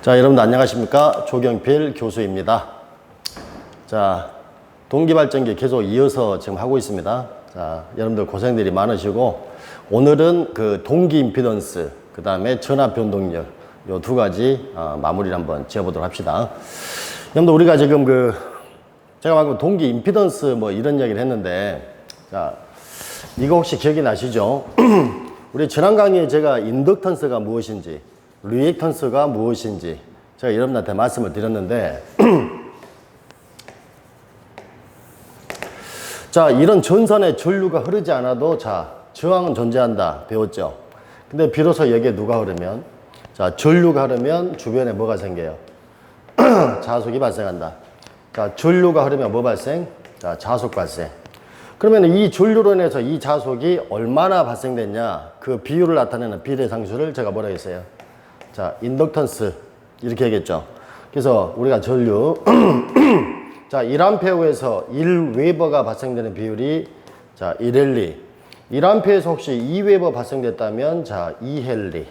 자, 여러분들 안녕하십니까? 조경필 교수입니다. 자, 동기발전기 계속 이어서 지금 하고 있습니다. 자, 여러분들 고생들이 많으시고, 오늘은 그 동기 임피던스, 그 다음에 전압 변동력, 요두 가지 어, 마무리를 한번 지어보도록 합시다. 여러분들 우리가 지금 그, 제가 방금 동기 임피던스 뭐 이런 얘기를 했는데, 자, 이거 혹시 기억이 나시죠? 우리 지난 강의에 제가 인덕턴스가 무엇인지, 리액턴스가 무엇인지 제가 여러분한테 말씀을 드렸는데 자 이런 전선에 전류가 흐르지 않아도 자 저항은 존재한다. 배웠죠? 근데 비로소 여기에 누가 흐르면? 자 전류가 흐르면 주변에 뭐가 생겨요? 자속이 발생한다. 자 전류가 흐르면 뭐 발생? 자 자속 발생. 그러면 이 전류로 인해서 이 자속이 얼마나 발생됐냐? 그 비율을 나타내는 비례상수를 제가 뭐라 했어요 자, 인덕턴스 이렇게 얘기했죠. 그래서 우리가 전류 자, 1암페어에서 1웨버가 발생되는 비율이 자, 1헬리. 1암페어에서 혹시 2웨버 발생됐다면 자, 2헬리.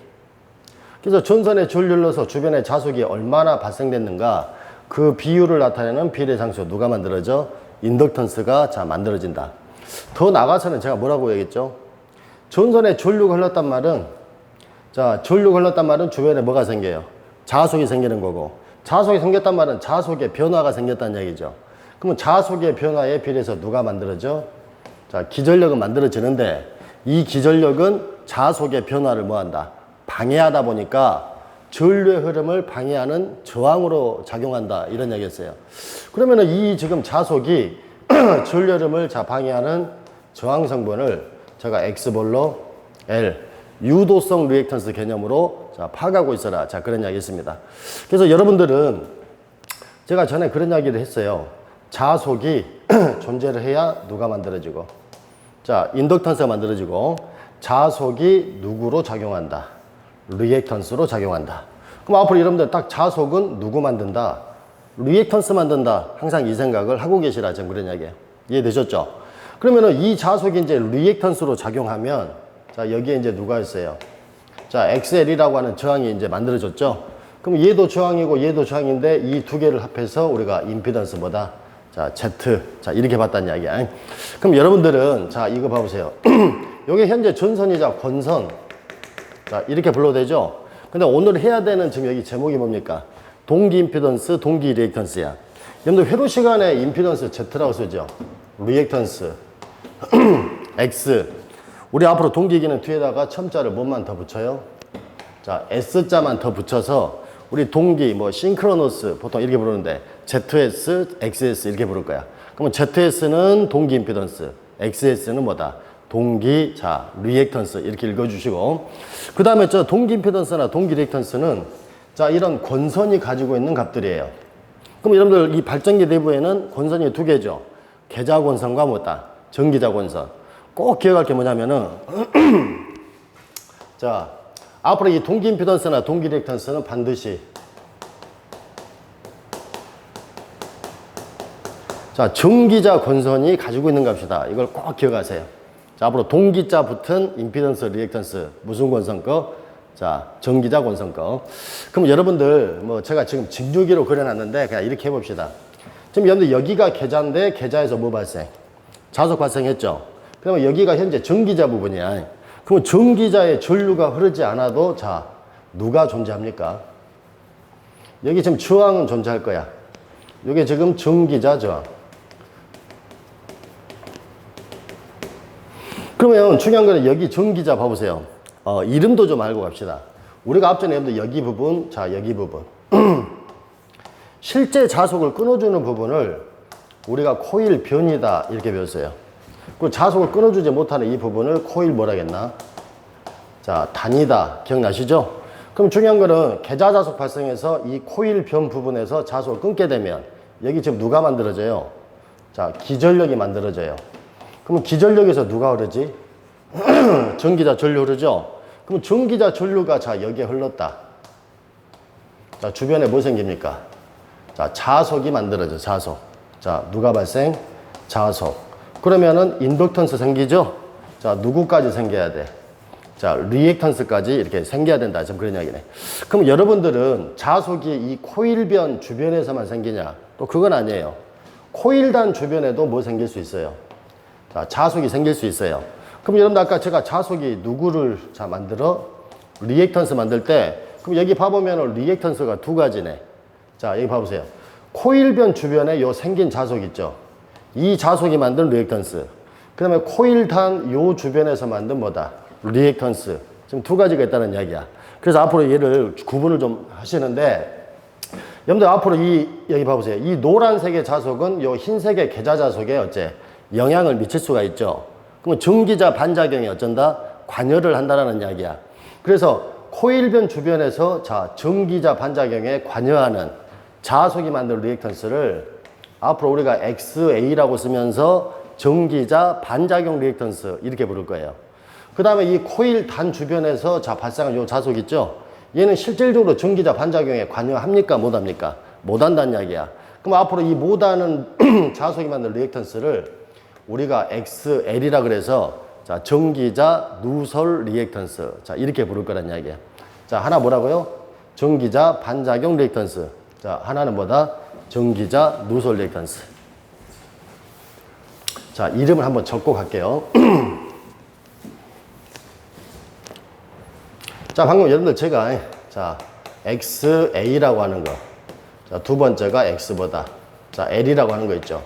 그래서 전선에 전류를 넣어서 주변에 자속이 얼마나 발생됐는가 그 비율을 나타내는 비례 상수 누가 만들어져? 인덕턴스가 자 만들어진다. 더 나가서는 제가 뭐라고 얘기했죠? 전선에 전류가 흘렀단 말은 자, 전류가 흘렀단 말은 주변에 뭐가 생겨요? 자속이 생기는 거고, 자속이 생겼단 말은 자속의 변화가 생겼다는 얘기죠. 그러면 자속의 변화에 비례해서 누가 만들어져? 자, 기전력은 만들어지는데, 이 기전력은 자속의 변화를 뭐한다? 방해하다 보니까 전류의 흐름을 방해하는 저항으로 작용한다. 이런 얘기였어요. 그러면은 이 지금 자속이 전류 흐름을 자, 방해하는 저항 성분을 제가 X볼로 L, 유도성 리액턴스 개념으로 자, 파가고 있어라. 자, 그런 이야기 했습니다. 그래서 여러분들은 제가 전에 그런 이야기를 했어요. 자속이 존재를 해야 누가 만들어지고. 자, 인덕턴스가 만들어지고 자속이 누구로 작용한다. 리액턴스로 작용한다. 그럼 앞으로 여러분들 딱 자속은 누구 만든다. 리액턴스 만든다. 항상 이 생각을 하고 계시라. 지금 그런 이야기예요. 이해되셨죠? 그러면은 이 자속이 이제 리액턴스로 작용하면 자, 여기에 이제 누가 있어요? 자, XL이라고 하는 저항이 이제 만들어졌죠? 그럼 얘도 저항이고 얘도 저항인데 이 두 개를 합해서 우리가 임피던스 뭐다? 자, Z. 자, 이렇게 봤다는 이야기야. 그럼 여러분들은 자, 이거 봐보세요. 여기 현재 전선이자 권선. 자, 이렇게 불러도 되죠? 근데 오늘 해야 되는 지금 여기 제목이 뭡니까? 동기 임피던스, 동기 리액턴스야. 여러분들 회로 시간에 임피던스 Z라고 쓰죠? 리액턴스. X. 우리 앞으로 동기기는 뒤에다가 첨자를 뭐만 더 붙여요? 자, S자만 더 붙여서 우리 동기, 뭐, 싱크로너스, 보통 이렇게 부르는데, ZS, XS 이렇게 부를 거야. 그러면 ZS는 동기 임피던스, XS는 뭐다? 동기, 자, 리액턴스 이렇게 읽어주시고. 그 다음에 저 동기 임피던스나 동기 리액턴스는 자, 이런 권선이 가지고 있는 값들이에요. 그럼 여러분들 이 발전기 내부에는 권선이 두 개죠. 계좌 권선과 뭐다? 전기자 권선. 꼭 기억할 게 뭐냐면은 자 앞으로 이 동기 임피던스나 동기 리액턴스는 반드시. 자 전기자 권선이 가지고 있는 값이다. 이걸 꼭 기억하세요. 자 앞으로 동기자 붙은 임피던스 리액턴스 무슨 권선 거? 자 전기자 권선 거. 그럼 여러분들 뭐 제가 지금 직류기로 그려놨는데 그냥 이렇게 해봅시다. 지금 여러분들 여기가 계좌인데 계좌에서 뭐 발생? 자석 발생했죠 그러면 여기가 현재 전기자 부분이야. 그럼 전기자의 전류가 흐르지 않아도 자 누가 존재합니까? 여기 지금 저항은 존재할 거야. 이게 지금 전기자 저항. 그러면 중요한 거는 여기 전기자 봐보세요. 어, 이름도 좀 알고 갑시다. 우리가 앞전에 여기 부분, 자 여기 부분. 실제 자속을 끊어주는 부분을 우리가 코일 변이다 이렇게 배웠어요. 그 자속을 끊어주지 못하는 이 부분을 코일 뭐라겠나? 자, 단이다. 기억나시죠? 그럼 중요한 거는 계좌 자속 발생해서 이 코일 변 부분에서 자속을 끊게 되면 여기 지금 누가 만들어져요? 자, 기전력이 만들어져요. 그럼 기전력에서 누가 흐르지? 전기자 전류 흐르죠? 그럼 전기자 전류가 자, 여기에 흘렀다. 자, 주변에 뭐 생깁니까? 자, 자속이 만들어져, 자속. 자, 누가 발생? 자속. 그러면은 인덕턴스 생기죠? 자, 누구까지 생겨야 돼? 자, 리액턴스까지 이렇게 생겨야 된다. 지금 그런 이야기네. 그럼 여러분들은 자속이 이 코일변 주변에서만 생기냐? 또 그건 아니에요. 코일단 주변에도 뭐 생길 수 있어요? 자, 자속이 생길 수 있어요. 그럼 여러분들 아까 제가 자속이 누구를 자 만들어? 리액턴스 만들 때 그럼 여기 봐보면 리액턴스가 두 가지네. 자, 여기 봐보세요. 코일변 주변에 요 생긴 자속 있죠? 이 자속이 만든 리액턴스. 그 다음에 코일단 요 주변에서 만든 뭐다? 리액턴스. 지금 두 가지가 있다는 이야기야. 그래서 앞으로 얘를 구분을 좀 하시는데, 여러분들 앞으로 이, 여기 봐보세요. 이 노란색의 자속은 요 흰색의 계좌 자속에 어째 영향을 미칠 수가 있죠. 그러면 전기자 반작용이 어쩐다? 관여를 한다라는 이야기야. 그래서 코일변 주변에서 자, 전기자 반작용에 관여하는 자속이 만든 리액턴스를 앞으로 우리가 XA라고 쓰면서 전기자 반작용 리액턴스 이렇게 부를 거예요. 그 다음에 이 코일 단 주변에서 자 발생한 요 자속 있죠? 얘는 실질적으로 전기자 반작용에 관여합니까? 못합니까? 못한다는 이야기야. 그럼 앞으로 이 못하는 자속이 만든 리액턴스를 우리가 XL이라 그래서 자 전기자 누설 리액턴스 자 이렇게 부를 거란 이야기야. 자 하나 뭐라고요? 전기자 반작용 리액턴스. 자 하나는 뭐다? 전기자 누설 리액턴스. 자 이름을 한번 적고 갈게요. 자, 방금 여러분들 제가 자, XA라고 하는 거. 자, 두 번째가 X보다. 자, L이라고 하는 거 있죠.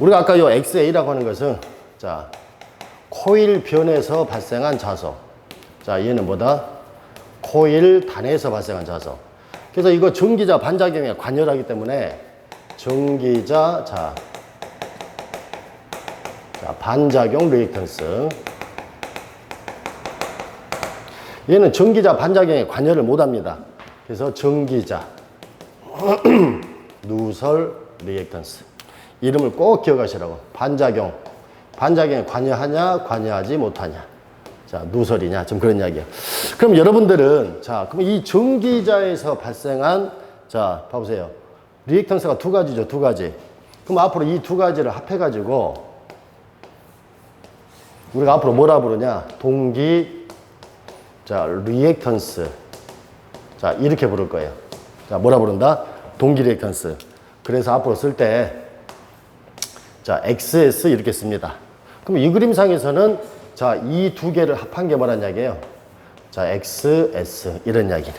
우리가 아까 요 XA라고 하는 것은 자, 코일 변에서 발생한 자석. 자, 얘는 뭐다? 코일 단에서 발생한 자석. 그래서 이거 전기자 반작용에 관여하기 때문에 전기자 자, 자 반작용 리액턴스. 얘는 전기자 반작용에 관여를 못 합니다. 그래서 전기자 누설 리액턴스 이름을 꼭 기억하시라고 반작용 반작용에 관여하냐 관여하지 못하냐 자 누설이냐 좀 그런 이야기야. 그럼 여러분들은 자 그럼 이 전기자에서 발생한 자 봐보세요 리액턴스가 두 가지죠 두 가지. 그럼 앞으로 이 두 가지를 합해 가지고 우리가 앞으로 뭐라 부르냐 동기 자, 리액턴스. 자, 이렇게 부를 거예요. 자, 뭐라 부른다? 동기 리액턴스. 그래서 앞으로 쓸 때, 자, XS 이렇게 씁니다. 그럼 이 그림상에서는 자, 이 두 개를 합한 게 뭐란 이야기예요? 자, XS. 이런 이야기네.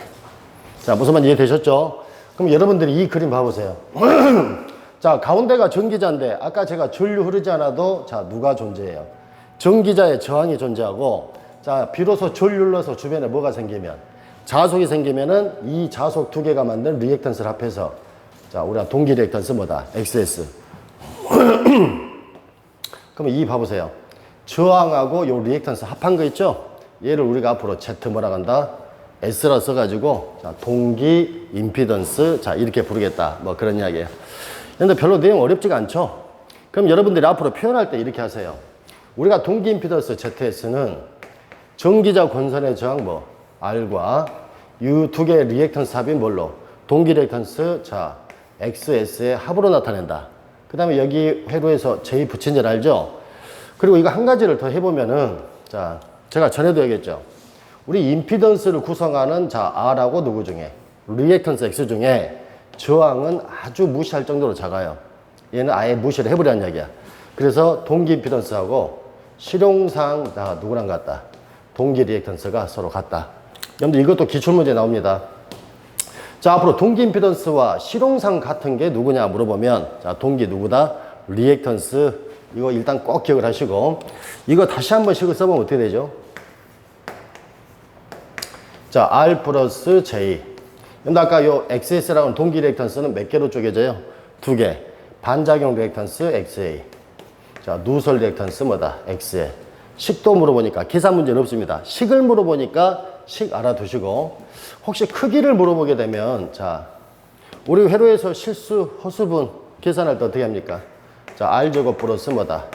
자, 무슨 말 이해되셨죠? 그럼 여러분들이 이 그림 봐보세요. 자, 가운데가 전기자인데, 아까 제가 전류 흐르지 않아도, 자, 누가 존재해요? 전기자의 저항이 존재하고, 자, 비로소 전류를 넣어서 주변에 뭐가 생기면 자속이 생기면은 이 자속 두 개가 만든 리액턴스를 합해서 자, 우리가 동기 리액턴스 뭐다? XS. 그러면 이 봐보세요. 저항하고 요 리액턴스 합한 거 있죠? 얘를 우리가 앞으로 Z 뭐라 한다? S라 써가지고 자, 동기 임피던스 자 이렇게 부르겠다 뭐 그런 이야기예요. 근데 별로 내용 어렵지가 않죠? 그럼 여러분들이 앞으로 표현할 때 이렇게 하세요. 우리가 동기 임피던스 ZS는 전기자 권선의 저항 뭐 R과 이두 개의 리액턴스 합인 뭘로 동기 리액턴스 자 XS의 합으로 나타낸다. 그 다음에 여기 회로에서 J 붙인 줄 알죠? 그리고 이거 한 가지를 더 해보면은 자 제가 전에도 얘기했죠. 우리 임피던스를 구성하는 자 R하고 누구 중에 리액턴스 X 중에 저항은 아주 무시할 정도로 작아요. 얘는 아예 무시를 해버리는 이야기야. 그래서 동기 임피던스하고 실용상 자 누구랑 같다. 동기 리액턴스가 서로 같다. 여러분들 이것도 기출문제 나옵니다. 자, 앞으로 동기 임피던스와 실용상 같은 게 누구냐 물어보면 자, 동기 누구다? 리액턴스. 이거 일단 꼭 기억을 하시고 이거 다시 한번 식을 써보면 어떻게 되죠? 자, R 플러스 J. 근데 아까 요 XS라는 동기 리액턴스는 몇 개로 쪼개져요? 두 개. 반작용 리액턴스 XA. 자, 누설 리액턴스 뭐다? XA. 식도 물어보니까 계산 문제는 없습니다. 식을 물어보니까 식 알아두시고 혹시 크기를 물어보게 되면 자 우리 회로에서 실수 허수분 계산할 때 어떻게 합니까? 자 r 제곱 플러스 뭐다?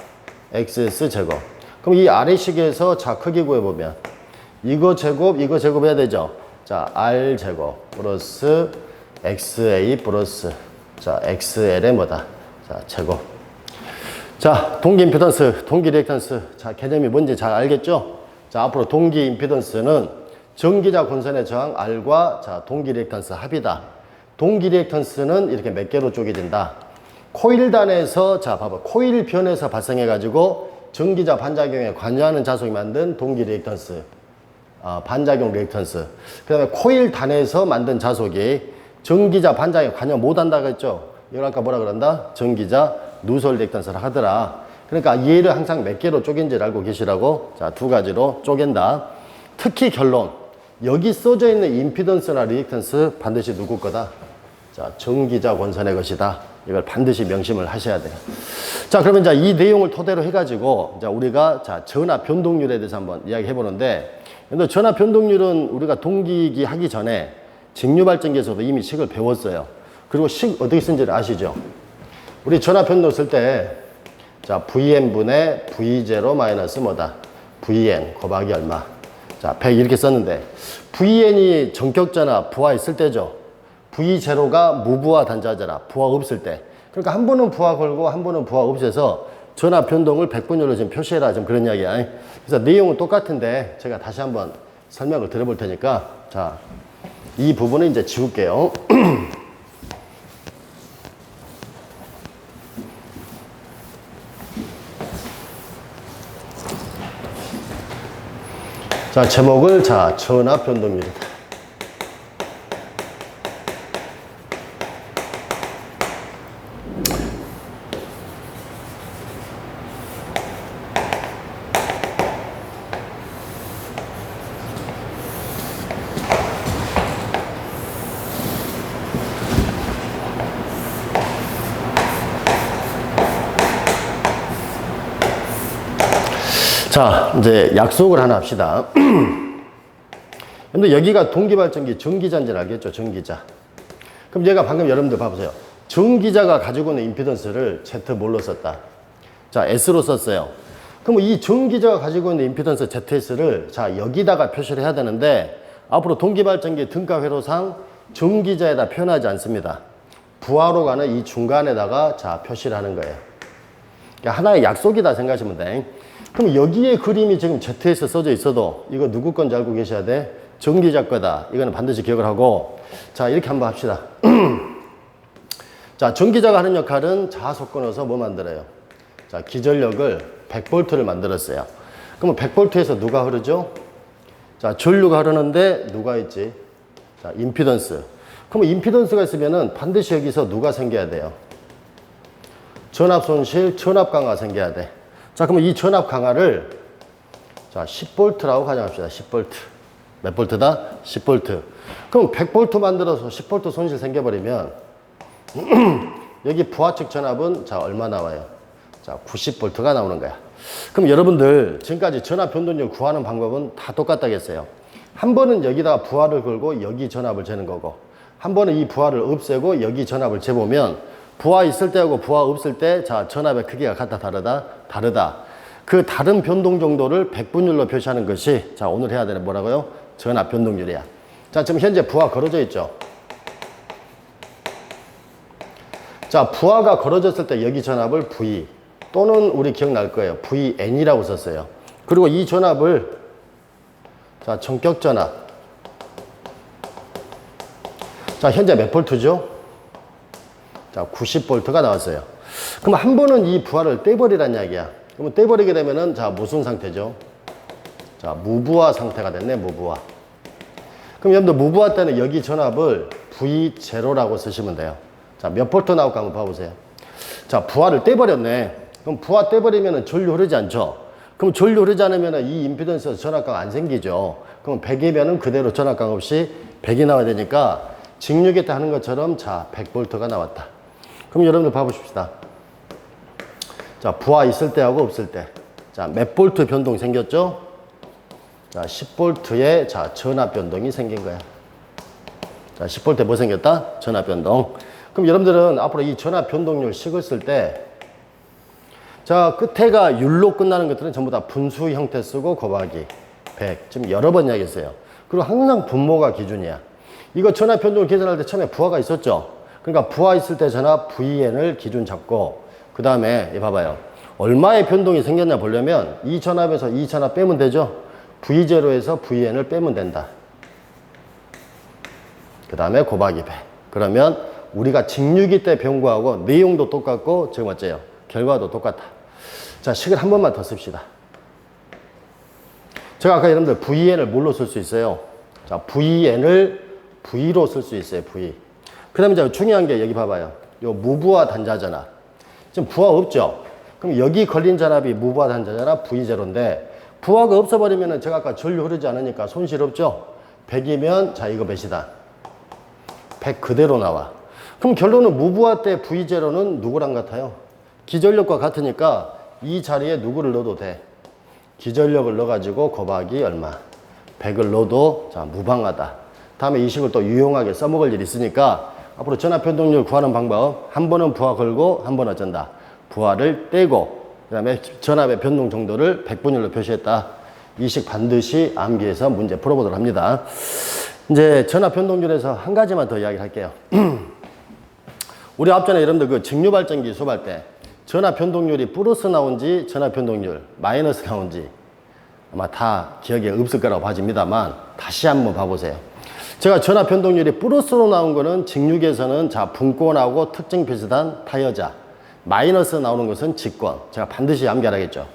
xs 제곱. 그럼 이 아래 식에서 자 크기 구해보면 이거 제곱 이거 제곱 해야 되죠? 자 r 제곱 플러스 xa 플러스 자 xl의 뭐다? 자 제곱. 자, 동기 임피던스, 동기 리액턴스. 자, 개념이 뭔지 잘 알겠죠? 자, 앞으로 동기 임피던스는 전기자 권선의 저항 R과 자, 동기 리액턴스 합이다. 동기 리액턴스는 이렇게 몇 개로 쪼개진다. 코일단에서 자, 봐봐. 코일 변에서 발생해 가지고 전기자 반작용에 관여하는 자석이 만든 동기 리액턴스. 아, 반작용 리액턴스. 그 다음에 코일 단에서 만든 자석이 전기자 반작용에 관여 못 한다고 했죠. 이걸 아까 뭐라 그런다? 전기자 누설 리액턴스를 하더라. 그러니까 얘를 항상 몇 개로 쪼갠지를 알고 계시라고. 자, 두 가지로 쪼갠다. 특히 결론. 여기 써져 있는 임피던스나 리액턴스 반드시 누구 거다? 자, 전기자 권선의 것이다. 이걸 반드시 명심을 하셔야 돼요. 자, 그러면 이제 이 내용을 토대로 해가지고, 자, 우리가 자, 전압 변동률에 대해서 한번 이야기 해 보는데, 근데 전압 변동률은 우리가 동기기 하기 전에 직류 발전기에서도 이미 식을 배웠어요. 그리고 식 어떻게 쓴지를 아시죠? 우리 전압 변동 쓸 때, 자, VN분의 V0 마이너스 뭐다? VN 곱하기 얼마? 자, 100 이렇게 썼는데, VN이 전격 전압 부하 있을 때죠. V0가 무부하 단자잖아. 부하 없을 때. 그러니까 한 번은 부하 걸고 한 번은 부하 없애서 전압 변동을 100분율로 지금 표시해라. 지금 그런 이야기야. 그래서 내용은 똑같은데 제가 다시 한번 설명을 드려볼 테니까 자, 이 부분은 이제 지울게요. 자, 제목을 자, 전압 변동률이다. 자, 이제 약속을 하나 합시다. 근데 여기가 동기발전기 전기자인지를 알겠죠? 전기자. 그럼 얘가 방금 여러분들 봐보세요. 전기자가 가지고 있는 임피던스를 Z 뭘로 썼다? 자, S로 썼어요. 그럼 이 전기자가 가지고 있는 임피던스 ZS를 자, 여기다가 표시를 해야 되는데 앞으로 동기발전기 등가 회로상 전기자에다 표현하지 않습니다. 부하로 가는 이 중간에다가 자, 표시를 하는 거예요. 그러니까 하나의 약속이다 생각하시면 돼. 그럼 여기에 그림이 지금 ZS 써져 있어도 이거 누구 건지 알고 계셔야 돼? 전기자 거다. 이거는 반드시 기억을 하고 자 이렇게 한번 합시다. 자 전기자가 하는 역할은 자속 끊어서 뭐 만들어요? 자 기전력을 100V를 만들었어요. 그러면 100V에서 누가 흐르죠? 자 전류가 흐르는데 누가 있지? 자 임피던스. 그러면 임피던스가 있으면은 반드시 여기서 누가 생겨야 돼요? 전압 손실, 전압 강화 생겨야 돼. 자, 그러면 이 전압 강화를 자, 10V라고 가정합시다. 10V. 몇 볼트다? 10V. 그럼 100V 만들어서 10V 손실 생겨버리면 여기 부하측 전압은 자, 얼마 나와요? 자, 90V가 나오는 거야. 그럼 여러분들 지금까지 전압 변동률 구하는 방법은 다 똑같다겠어요. 한 번은 여기다가 부하를 걸고 여기 전압을 재는 거고 한 번은 이 부하를 없애고 여기 전압을 재보면 부하 있을 때하고 부하 없을 때, 자, 전압의 크기가 같다, 다르다? 다르다. 그 다른 변동 정도를 백분율로 표시하는 것이, 자, 오늘 해야 되는 뭐라고요? 전압 변동률이야. 자, 지금 현재 부하 걸어져 있죠? 자, 부하가 걸어졌을 때 여기 전압을 V 또는 우리 기억날 거예요. VN이라고 썼어요. 그리고 이 전압을 자, 전격 전압. 자, 현재 몇 볼트죠? 자, 90V가 나왔어요. 그럼 한 번은 이 부하를 떼버리란 이야기야. 그러면 떼버리게 되면은, 자, 무슨 상태죠? 자, 무부하 상태가 됐네, 무부하. 그럼 여러분들 무부하 때는 여기 전압을 V0라고 쓰시면 돼요. 자, 몇 볼트 나올까 한번 봐보세요. 자, 부하를 떼버렸네. 그럼 부하 떼버리면은 전류 흐르지 않죠? 그럼 전류 흐르지 않으면 이 임피던스에서 전압강 안 생기죠. 그럼 100이면은 그대로 전압강 없이 100이 나와야 되니까 직류계 때 하는 것처럼 자, 100볼트가 나왔다. 그럼 여러분들 봐보십시다. 자, 부하 있을 때하고 없을 때. 자, 몇 볼트 변동이 생겼죠? 자, 10볼트에 자, 전압 변동이 생긴 거야. 자, 10볼트에 뭐 생겼다? 전압 변동. 그럼 여러분들은 앞으로 이 전압 변동률 식을 쓸 때, 자, 끝에가 율로 끝나는 것들은 전부 다 분수 형태 쓰고 곱하기 100. 지금 여러 번 이야기했어요. 그리고 항상 분모가 기준이야. 이거 전압 변동을 계산할 때 처음에 부하가 있었죠? 그러니까 부하 있을 때 전압 VN을 기준 잡고, 그 다음에, 봐봐요. 얼마의 변동이 생겼냐 보려면 이 전압에서 이 전압 빼면 되죠? V0에서 Vn을 빼면 된다. 그 다음에 곱하기 100. 그러면 우리가 직류기 때 거하고 내용도 똑같고 지금 어째요? 결과도 똑같다. 자, 식을 한 번만 더 씁시다. 제가 아까 여러분들 VN을 뭘로 쓸 수 있어요? 자, VN을 V로 쓸 수 있어요, V. 그 다음에 중요한 게 여기 봐봐요. 요 무부하 단자 전압. 지금 부하 없죠? 그럼 여기 걸린 전압이 무부하 단자 전압 V0인데 부하가 없어버리면은 제가 아까 전류 흐르지 않으니까 손실 없죠? 100이면 자, 이거 몇이다? 100 그대로 나와. 그럼 결론은 무부하 때 V0는 누구랑 같아요? 기전력과 같으니까 이 자리에 누구를 넣어도 돼. 기전력을 넣어가지고 곱하기 얼마. 100을 넣어도 자 무방하다. 다음에 이 식을 또 유용하게 써먹을 일이 있으니까 앞으로 전압 변동률 구하는 방법 한 번은 부하 걸고 한 번은 어쩐다. 부하를 떼고 그 다음에 전압의 변동 정도를 100분율로 표시했다. 이식 반드시 암기해서 문제 풀어보도록 합니다. 이제 전압 변동률에서 한 가지만 더 이야기를 할게요. 우리 앞전에 여러분들 그 직류 발전기 수업할 때 전압 변동률이 플러스 나온지 전압 변동률 마이너스 나온지 아마 다 기억에 없을 거라고 봐집니다만 다시 한번 봐보세요. 제가 전압 변동률이 플러스로 나온 거는 직류계에서는 자 분권하고 특징 비슷한 타여자 마이너스 나오는 것은 직권 제가 반드시 암기하겠죠.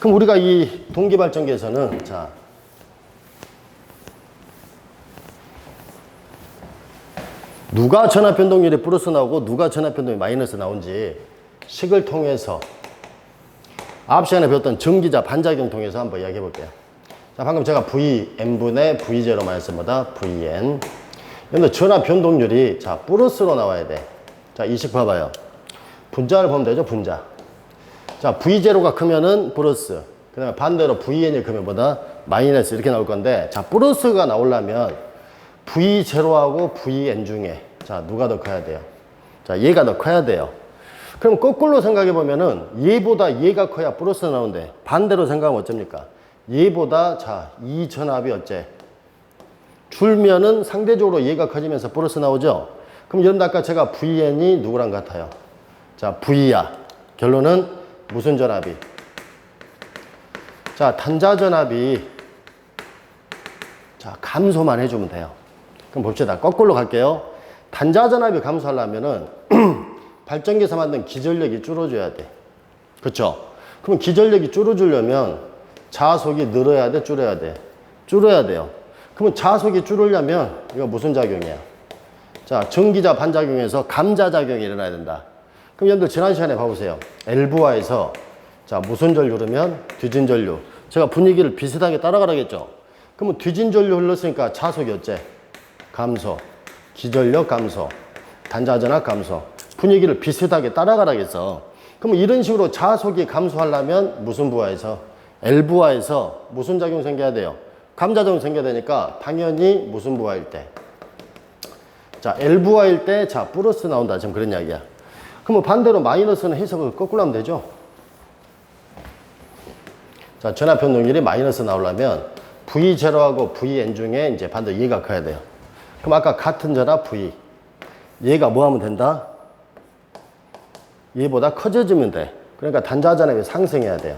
그럼 우리가 이 동기 발전기에서는 자 누가 전압 변동률이 플러스 나오고 누가 전압 변동이 마이너스 나온지 식을 통해서 앞 시간에 배웠던 전기자 반작용 통해서 한번 이야기해 볼게요. 자, 방금 제가 Vn분의 V0 마이너스 뭐다? Vn. 근데 전압 변동률이 자, 플러스로 나와야 돼. 자, 이식 봐봐요. 분자를 보면 되죠, 분자. 자, V0가 크면은 플러스. 그 다음에 반대로 Vn이 크면 뭐다? 마이너스 이렇게 나올 건데, 자, 플러스가 나오려면 V0하고 Vn 중에 자, 누가 더 커야 돼요? 자, 얘가 더 커야 돼요. 그럼 거꾸로 생각해 보면은 얘보다 얘가 커야 플러스 나오는데 반대로 생각하면 어쩝니까? 얘보다 자, 이 전압이 어째? 줄면은 상대적으로 얘가 커지면서 플러스 나오죠? 그럼 여러분 아까 제가 VN이 누구랑 같아요? 자, V야. 결론은 무슨 전압이? 자, 단자 전압이 자, 감소만 해주면 돼요. 그럼 봅시다. 거꾸로 갈게요. 단자 전압이 감소하려면은 발전기에서 만든 기전력이 줄어줘야 돼. 그쵸? 그럼 기전력이 줄어주려면 자속이 늘어야 돼, 줄어야 돼? 줄어야 돼요. 그러면 자속이 줄으려면 이거 무슨 작용이야? 자, 전기자 반작용에서 감자작용이 일어나야 된다. 그럼 여러분들 지난 시간에 봐보세요. 엘부화에서 자, 무슨 전류 흐르면 뒤진 전류. 제가 분위기를 비슷하게 따라가라겠죠? 그러면 뒤진 전류 흘렀으니까 자속이 어째? 감소. 기전력 감소. 단자전압 감소. 분위기를 비슷하게 따라가라겠어. 그럼 이런 식으로 자속이 감소하려면 무슨 부하에서? L부하에서 무슨 작용 생겨야 돼요? 감자작용 생겨야 되니까 당연히 무슨 부하일 때? 자, L부하일 때, 자, 플러스 나온다. 지금 그런 이야기야. 그러면 반대로 마이너스는 해석을 거꾸로 하면 되죠? 자, 전압 변동률이 마이너스 나오려면 V0하고 Vn 중에 이제 반대로 얘가 커야 돼요. 그럼 아까 같은 전압 V. 얘가 뭐 하면 된다? 얘보다 커져주면 돼. 그러니까 단자 전압이 상승해야 돼요.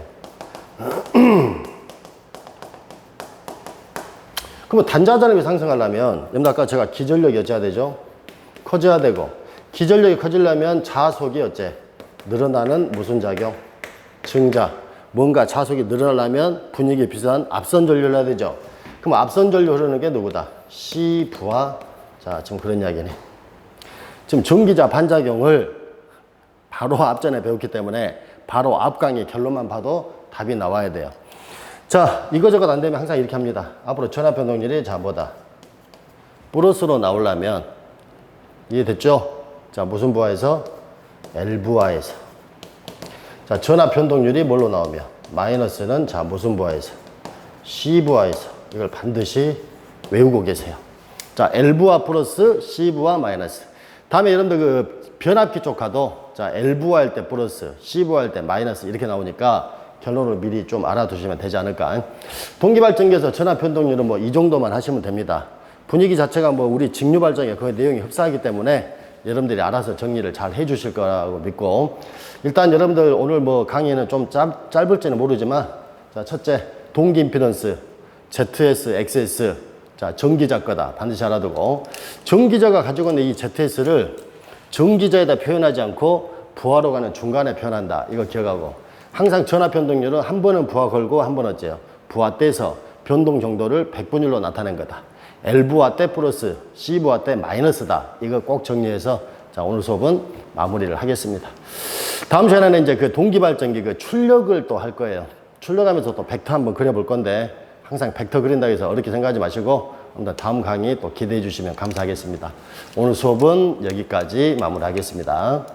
그러면 단자 전압이 상승하려면 여러분 아까 제가 기전력이 어째야 되죠? 커져야 되고 기전력이 커지려면 자속이 어째? 늘어나는 무슨 작용? 증자. 뭔가 자속이 늘어나려면 분위기에 비슷한 앞선 전류를 해야 되죠. 그럼 앞선 전류 흐르는 게 누구다? C 부하. 자, 지금 그런 이야기네. 지금 전기자 반작용을 바로 앞전에 배웠기 때문에 바로 앞 강의 결론만 봐도 답이 나와야 돼요. 자, 이거저것 안 되면 항상 이렇게 합니다. 앞으로 전압 변동률이 자, 뭐다? 플러스로 나오려면 이해됐죠? 자, 무슨 부하에서? L 부하에서. 자, 전압 변동률이 뭘로 나오며? 마이너스는 자, 무슨 부하에서? C 부하에서. 이걸 반드시 외우고 계세요. 자, L 부하 플러스 C 부하 마이너스. 다음에 여러분들 그 변압기 쪽 가도 자, L 부하일 때 플러스, C 부하일 때 마이너스 이렇게 나오니까 결론을 미리 좀 알아두시면 되지 않을까. 동기발전기에서 전압 변동률은 뭐 이 정도만 하시면 됩니다. 분위기 자체가 뭐 우리 직류 발전에 거의 내용이 흡사하기 때문에 여러분들이 알아서 정리를 잘 해주실 거라고 믿고 일단 여러분들 오늘 뭐 강의는 좀 짧, 짧을지는 모르지만 자 첫째 동기 임피던스 ZS, XS. 자, 전기자 거다. 반드시 알아두고. 전기자가 가지고 있는 이 ZS를 전기자에다 표현하지 않고 부하로 가는 중간에 표현한다. 이거 기억하고. 항상 전압 변동률은 한 번은 부하 걸고 한 번은 어째요? 부하 떼서 변동 정도를 100분율로 나타낸 거다. L부하 때 플러스 C부하 때 마이너스다. 이거 꼭 정리해서 자, 오늘 수업은 마무리를 하겠습니다. 다음 시간에는 이제 그 동기발전기 그 출력을 또 할 거예요. 출력하면서 또 벡터 한번 그려볼 건데 항상 벡터 그린다고 해서 어렵게 생각하지 마시고 다음 강의 또 기대해 주시면 감사하겠습니다. 오늘 수업은 여기까지 마무리하겠습니다.